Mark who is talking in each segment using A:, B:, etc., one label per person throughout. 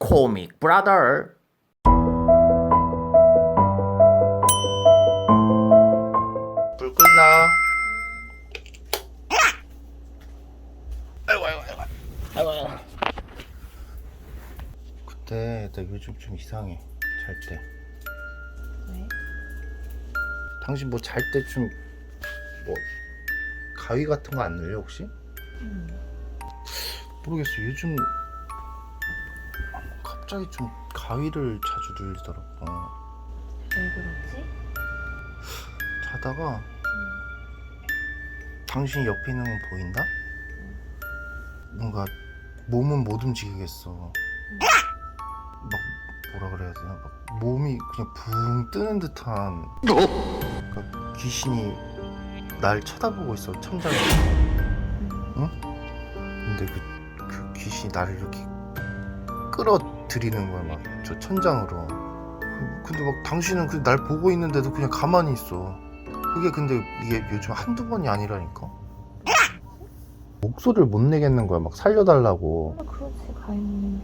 A: 코믹 브라더
B: 불 끄나? 아이고 아이고 아이고 아이고 아이고 그때 나 요즘 좀 이상해 잘 때
C: 왜?
B: 당신 뭐 잘 때 좀 뭐 가위 같은 거 안 눌려 혹시?
C: 응.
B: 모르겠어 요즘 갑자기 좀 가위를 자주 눌리더라고
C: 왜 그러지?
B: 자다가 당신 옆에 있는 건 보인다? 뭔가 몸은 못 움직이겠어. 막 뭐라 그래야 되나? 막 몸이 그냥 붕 뜨는 듯한 그러니까 귀신이 날 쳐다보고 있어 천장에. 응? 근데 그, 그 귀신이 나를 이렇게 끌어 들이는 거야 막 저 천장으로. 근데 막 당신은 그 날 보고 있는데도 그냥 가만히 있어. 그게 근데 이게 요즘 한두 번이 아니라니까. 목소리를 못 내겠는 거야. 막 살려달라고.
C: 아, 그렇지 가인님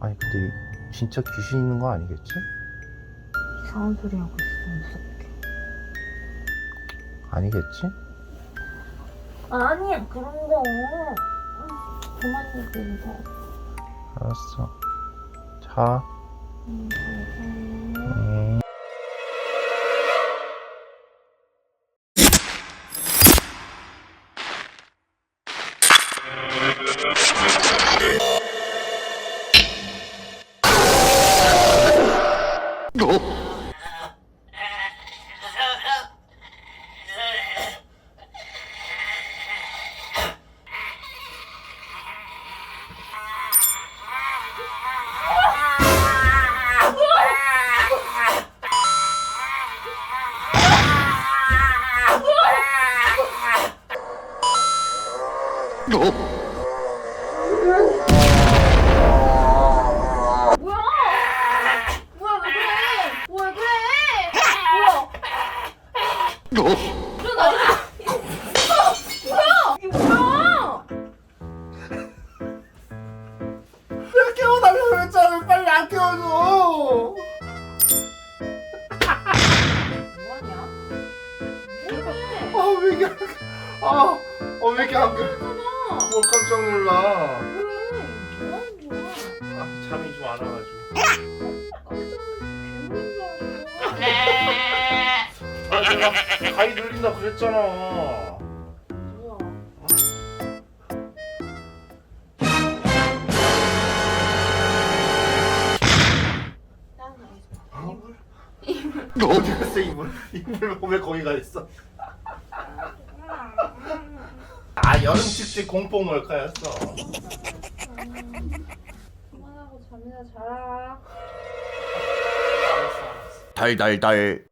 B: 아니 근데 진짜 귀신 있는 거 아니겠지?
C: 이상한 소리 하고 있어 무섭게
B: 아니겠지?
C: 아니야 그런 거 그만 얘기해
B: 알았어. 자.
C: 음, 음.
B: 음.
C: 뭐야? 뭐야 왜 그래? 뭐야 그래? 뭐야? 일어나 일어나. 뭐야? 이게 뭐야?
B: 왜 깨워달라고 했잖아. 빨리 안 깨워줘.
C: 뭐하냐? 왜 그래?
B: 아, 왜 이렇게. 아, 어, 왜 이렇게 안 깨워.
C: 그러잖아.
B: 뭘 깜짝 놀라. 아, 잠이 좀 안 와가지고. 아, 내가 가위 눌린다 그랬잖아.
C: 뭐야?
B: 어디 갔어 이불? 이불 왜 거기 가 있어? 아 여름 축제 공포 몰카였어.
C: 그만하고 잠이나 자라.
A: 달달달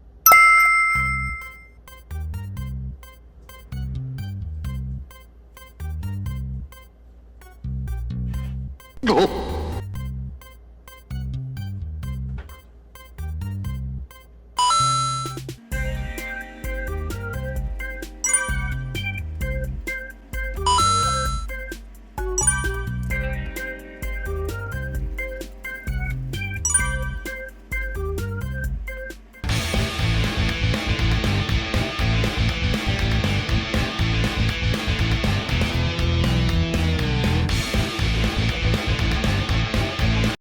B: 어?